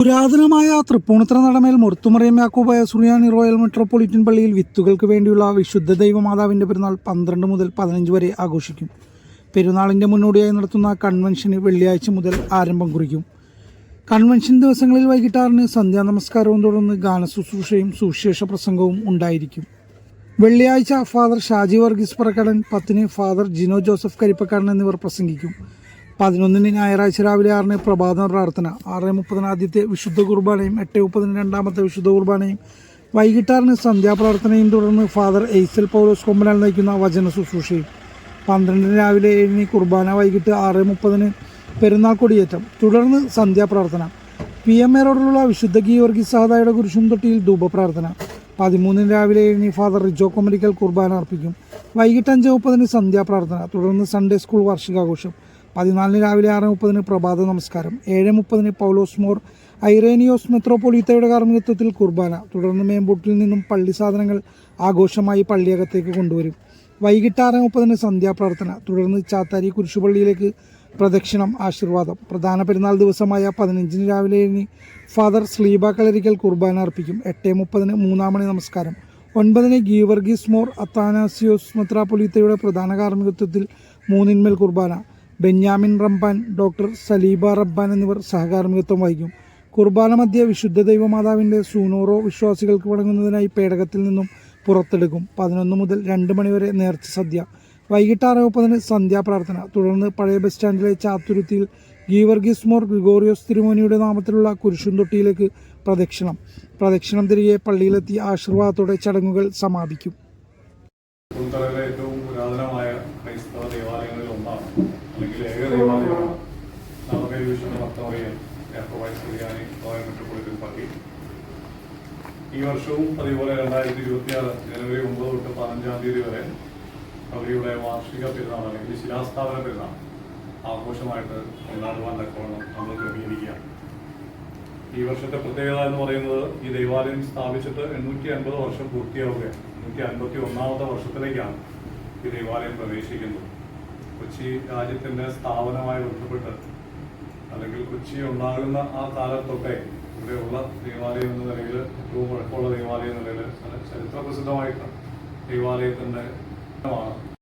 പുരാതനമായ തൃപ്പൂണിത്തറ നടമേൽ മുർത്തുമറിയം യാക്കോബായ സുറിയാനി royal metropolitan പള്ളിയിൽ വിത്തുകൾക്ക് വേണ്ടിയുള്ള വിശുദ്ധ ദൈവമാതാവിന്റെ പെരുന്നാൾ പന്ത്രണ്ട് മുതൽ പതിനഞ്ച് വരെ ആഘോഷിക്കും. പെരുന്നാളിന്റെ മുന്നോടിയായി നടത്തുന്ന കൺവെൻഷന് വെള്ളിയാഴ്ച മുതൽ ആരംഭം കുറിക്കും. കൺവെൻഷൻ ദിവസങ്ങളിൽ വൈകിട്ട് ആറിന് സന്ധ്യാ നമസ്കാരവും തുടർന്ന് ഗാനശുശ്രൂഷയും സുവിശേഷ പ്രസംഗവും ഉണ്ടായിരിക്കും. വെള്ളിയാഴ്ച ഫാദർ ഷാജി വർഗീസ് പറക്കടൻ പത്തിന് ഫാദർ ജിനോ ജോസഫ് കരിപ്പക്കാടൻ എന്നിവർ പ്രസംഗിക്കും. പതിനൊന്നിന് ഞായറാഴ്ച രാവിലെ ആറിന് പ്രഭാത പ്രാർത്ഥന. ആറ് മുപ്പതിന് ആദ്യത്തെ വിശുദ്ധ കുർബാനയും എട്ട് മുപ്പതിന് രണ്ടാമത്തെ വിശുദ്ധ കുർബാനയും വൈകിട്ടാറിന് സന്ധ്യാപ്രാർത്ഥനയും തുടർന്ന് ഫാദർ എയ്സൽ പൗലോസ് കൊമ്പനാൽ നയിക്കുന്ന വചന ശുശ്രൂഷയും. പന്ത്രണ്ടിന് രാവിലെ ഏഴിന് കുർബാന വൈകിട്ട് ആറ് മുപ്പതിന് പെരുന്നാൾ കൊടിയേറ്റം. തുടർന്ന് സന്ധ്യാപ്രാർത്ഥന പി എം എ റോഡിലുള്ള വിശുദ്ധ ഗീവർഗി സഹതായുടെ കുരിശും തൊട്ടിയിൽ ധൂപപ്രാർത്ഥന. പതിമൂന്നിന് രാവിലെ ഏഴിന് ഫാദർ റിജോ കൊമരിക്കൽ കുർബാന അർപ്പിക്കും. വൈകിട്ട് അഞ്ച് മുപ്പതിന് സന്ധ്യാപ്രാർത്ഥന തുടർന്ന് സൺഡേ സ്കൂൾ വാർഷികാഘോഷം. പതിനാലിന് രാവിലെ ആറ് മുപ്പതിന് പ്രഭാത നമസ്കാരം. ഏഴ് മുപ്പതിന് പൗലോസ് മോർ ഐറേനിയോസ് മെത്രോപൊലീത്തയുടെ കാർമ്മികത്വത്തിൽ കുർബാന. തുടർന്ന് മേമ്പൂട്ടിൽ നിന്നും പള്ളി സാധനങ്ങൾ ആഘോഷമായി പള്ളിയകത്തേക്ക് കൊണ്ടുവരും. വൈകിട്ട് ആറ് മുപ്പതിന് സന്ധ്യാപ്രാർത്ഥന തുടർന്ന് ചാത്താരി കുരിശുപള്ളിയിലേക്ക് പ്രദക്ഷിണം ആശീർവാദം. പ്രധാന പെരുന്നാൾ ദിവസമായ പതിനഞ്ചിന് രാവിലെ ഫാദർ സ്ലീബ കളരിക്കൽ കുർബാന അർപ്പിക്കും. എട്ട് മുപ്പതിന് മൂന്നാം മണി നമസ്കാരം. ഒൻപതിന് ഗീവർഗീസ് മോർ അത്താനാസിയോസ് മെത്രാപൊലീത്തയുടെ പ്രധാന കാർമ്മികത്വത്തിൽ മൂന്നിന്മേൽ കുർബാന. ബെന്യാമിൻ റംബാൻ ഡോക്ടർ സലീബ റബ്ബാൻ എന്നിവർ സഹകാർമ്മികത്വം വഹിക്കും. കുർബാന മധ്യ വിശുദ്ധ ദൈവമാതാവിന്റെ സൂനോറോ വിശ്വാസികൾക്ക് വഴങ്ങുന്നതിനായി പേടകത്തിൽ നിന്നും പുറത്തെടുക്കും. പതിനൊന്ന് മുതൽ രണ്ട് മണിവരെ നേർച്ച സദ്യ. വൈകിട്ട് ആറ് മുപ്പതിന് സന്ധ്യാപ്രാർത്ഥന. തുടർന്ന് പഴയ ബസ് സ്റ്റാൻഡിലെ ചാത്തുരുത്തിയിൽ ഗീവർഗീസ് മോർ ഗ്രിഗോറിയോസ് തിരുമോനിയുടെ നാമത്തിലുള്ള കുരിശുംതൊട്ടിയിലേക്ക് പ്രദക്ഷിണം. പ്രദക്ഷിണം തിരികെ പള്ളിയിലെത്തി ആശീർവാദത്തോടെ ചടങ്ങുകൾ സമാപിക്കും. Yakobaya Suriyani royal metropolitan party. ഈ വർഷവും അതേപോലെ രണ്ടായിരത്തി ഇരുപത്തിയാറ് ജനുവരി ഒമ്പത് തൊട്ട് പതിനഞ്ചാം തീയതി വരെ അവരുടെ വാർഷിക പെരുന്നാൾ അല്ലെങ്കിൽ ശിലാസ്ഥാപന പെരുന്നാൾ ആഘോഷമായിട്ട് കൊണ്ടാടുവാൻ തക്കവണ്ണം നമ്മൾ ക്രമീകരിക്കുകയാണ്. ഈ വർഷത്തെ പ്രത്യേകത എന്ന് പറയുന്നത് ഈ ദൈവാലയം സ്ഥാപിച്ചിട്ട് എണ്ണൂറ്റി അൻപത് വർഷം പൂർത്തിയാവുകയാണ്. എണ്ണൂറ്റി അൻപത്തി ഒന്നാമത്തെ വർഷത്തിലേക്കാണ് ഈ ദൈവാലയം പ്രവേശിക്കുന്നത്. കൊച്ചി രാജ്യത്തിന്റെ സ്ഥാപനമായി ബന്ധപ്പെട്ട് അല്ലെങ്കിൽ കൊച്ചി ഉണ്ടാകുന്ന ആ കാലത്തൊക്കെ ഇവിടെയുള്ള ദേവാലയം എന്ന നിലയിൽ ഏറ്റവും വഴക്കമുള്ള ദേവാലയം എന്ന നിലയിൽ ചരിത്ര പ്രസിദ്ധമായിട്ടുള്ള ദേവാലയത്തിന്റെ ആണ്